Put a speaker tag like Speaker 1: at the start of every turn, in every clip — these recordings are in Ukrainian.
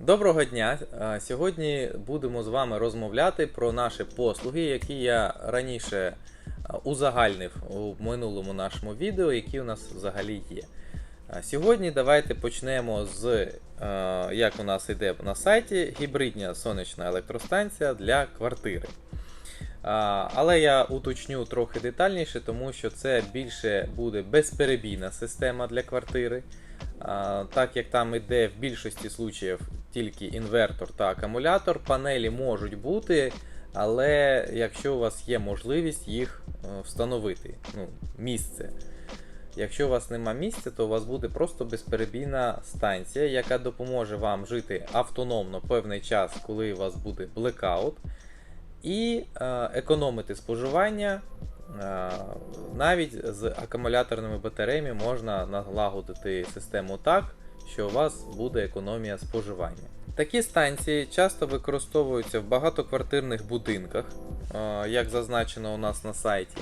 Speaker 1: Доброго дня! Е, Сьогодні будемо з вами розмовляти про наші послуги, які я раніше е, узагальнив у минулому нашому відео, які у нас взагалі є. Е, Сьогодні давайте почнемо з, як у нас йде на сайті, гібридна сонячна електростанція для квартири. Але я уточню трохи детальніше, тому що це більше буде безперебійна система для квартири. Так як там йде в більшості случаїв тільки інвертор та акумулятор, панелі можуть бути, але якщо у вас є можливість їх е, встановити, ну, місце. Якщо у вас нема місця, то у вас буде просто безперебійна станція, яка допоможе вам жити автономно певний час, коли у вас буде блекаут, і е, економити споживання. Е, Навіть з акумуляторними батареями можна налагодити систему так, що у вас буде економія споживання. Такі станції часто використовуються в багатоквартирних будинках, е, як зазначено у нас на сайті.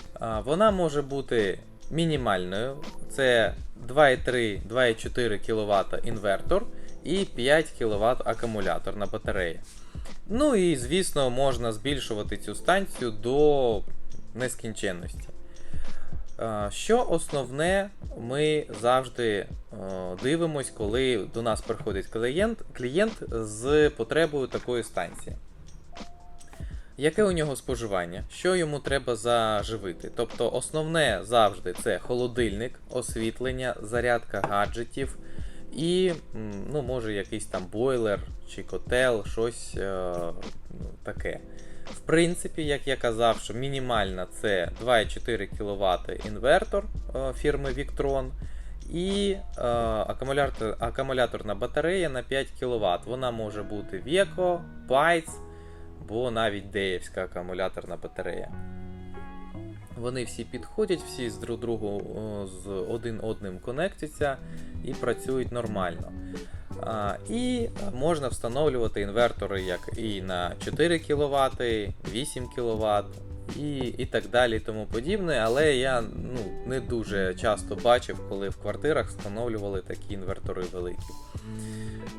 Speaker 1: Вона може бути мінімальною, це 2,3-2,4 кВт інвертор і 5 кВт акумулятор на батареї. Ну і звісно, можна збільшувати цю станцію до нескінченності. Е, Що основне, ми завжди е, дивимось, коли до нас приходить клієнт, клієнт з потребою такої станції. Яке у нього споживання? Що йому треба заживити? Тобто, основне завжди це холодильник, освітлення, зарядка гаджетів і, ну, може, якийсь там бойлер чи котел, щось е, таке. В принципі, як я казав, що мінімальна це 2,4 кВт інвертор е, фірми Victron і е, акумулятор, акумуляторна батарея на 5 кВт. Вона може бути Vieco, Python, або навіть Деївська акумуляторна батарея. Вони всі підходять, всі з друг другу з один одним конектяться і працюють нормально. А, І можна встановлювати інвертори як і на 4 кВт, 8 кВт і, і так далі і тому подібне. Але я ну, не дуже часто бачив, коли в квартирах встановлювали такі інвертори великі.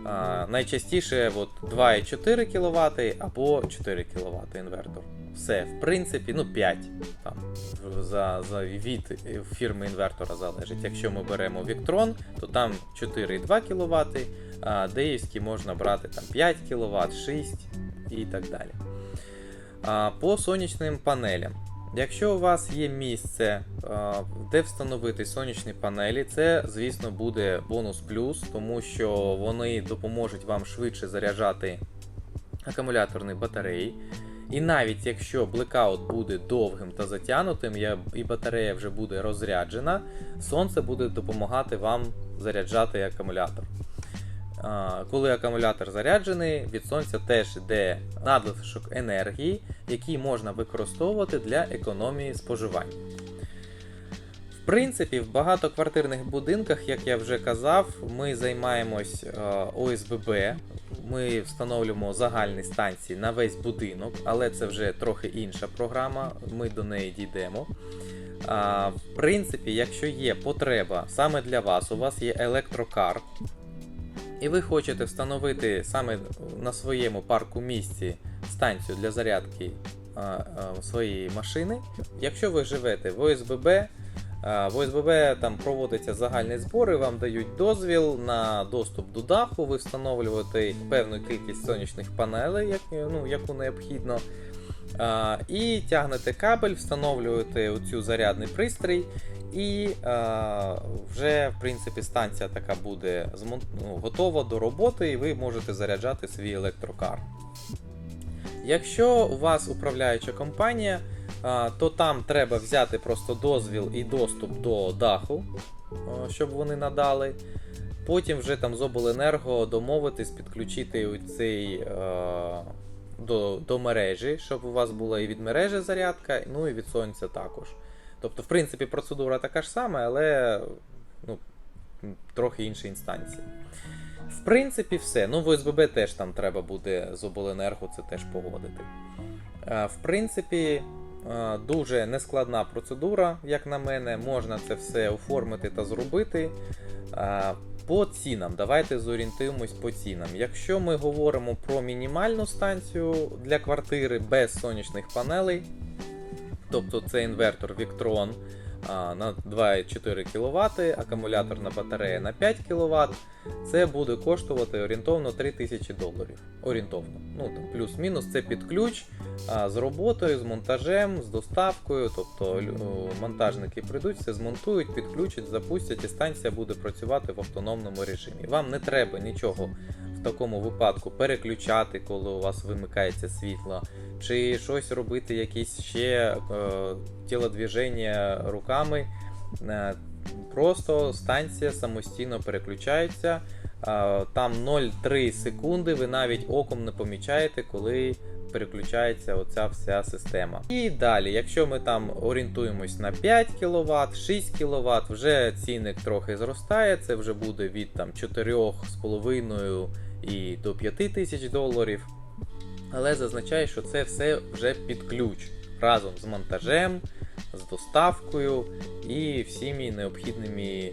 Speaker 1: А, найчастіше от 2,4 кВт або 4 кВт інвертор. Все, в принципі, ну 5 там, за, за від фірми інвертора залежить. Якщо ми беремо Victron, то там 4,2 кВт, а деївські можна брати там 5 кВт, 6 і так далі. По сонячним панелям. Якщо у вас є місце, де встановити сонячні панелі, це, звісно, буде бонус плюс, тому що вони допоможуть вам швидше заряджати акумуляторні батареї. І навіть якщо блекаут буде довгим та затягнутим, і батарея вже буде розряджена, сонце буде допомагати вам заряджати акумулятор. Коли акумулятор заряджений, від сонця теж йде надлишок енергії, який можна використовувати для економії споживання. В принципі, в багатоквартирних будинках, як я вже казав, ми займаємось е, ОСББ. Ми встановлюємо загальні станції на весь будинок, але це вже трохи інша програма, ми до неї дійдемо. В принципі, якщо є потреба саме для вас, у вас є електрокар, і ви хочете встановити саме на своєму парку місці станцію для зарядки а, а, своєї машини. Якщо ви живете в ОСББ, в ОСББ там проводяться загальні збори, вам дають дозвіл на доступ до даху, ви встановлюєте певну кількість сонячних панелей, як, ну, яку необхідно. А, і тягнете кабель, встановлюєте оцю зарядний пристрій, і а, вже в принципі станція така буде ну, готова до роботи, і ви можете заряджати свій електрокар. Якщо у вас управляюча компанія, а, то там треба взяти просто дозвіл і доступ до даху, а, щоб вони надали. Потім вже там з обленерго домовитись, підключити цей е, до, до мережі, щоб у вас була і від мережі зарядка, ну і від сонця також. Тобто, в принципі, процедура така ж сама, але ну, трохи інші інстанції. В принципі, все. Ну, в ОСББ теж там треба буде з обленерго це теж погодити. Е, В принципі, е, дуже нескладна процедура, як на мене, можна це все оформити та зробити. По цінам, давайте зорієнтуємось по цінам. Якщо ми говоримо про мінімальну станцію для квартири без сонячних панелей, тобто це інвертор Victron на 2,4 кВт, акумуляторна батарея на 5 кВт, це буде коштувати орієнтовно 3000 доларів. Орієнтовно. Ну, плюс-мінус це під ключ з роботою, з монтажем, з доставкою. Тобто монтажники прийдуть, все змонтують, підключать, запустять, і станція буде працювати в автономному режимі. Вам не треба нічого такому випадку переключати, коли у вас вимикається світло, чи щось робити, якісь ще е, тілодвіження руками. Е, Просто станція самостійно переключається. Там 0,3 секунди, ви навіть оком не помічаєте, коли переключається оця вся система. І далі, якщо ми там орієнтуємось на 5 кВт, 6 кВт, вже цінник трохи зростає, це вже буде від там 4,5 і до 5 тисяч доларів. Але зазначаю, що це все вже під ключ разом з монтажем, з доставкою і всіми необхідними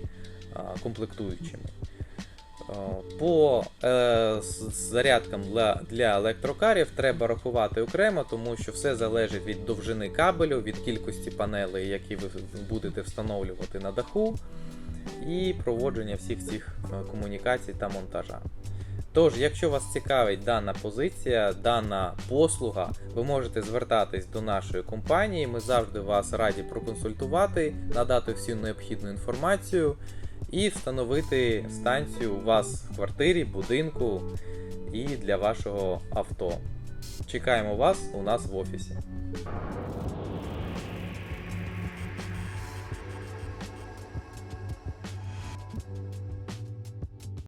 Speaker 1: комплектуючими. По е, зарядкам для, для електрокарів треба рахувати окремо, тому що все залежить від довжини кабелю, від кількості панелей, які ви будете встановлювати на даху, і проводження всіх цих е, комунікацій та монтажа. Тож, якщо вас цікавить дана позиція, дана послуга, ви можете звертатись до нашої компанії. Ми завжди вас раді проконсультувати, надати всю необхідну інформацію і встановити станцію у вас в квартирі, будинку і для вашого авто. Чекаємо вас у нас в офісі.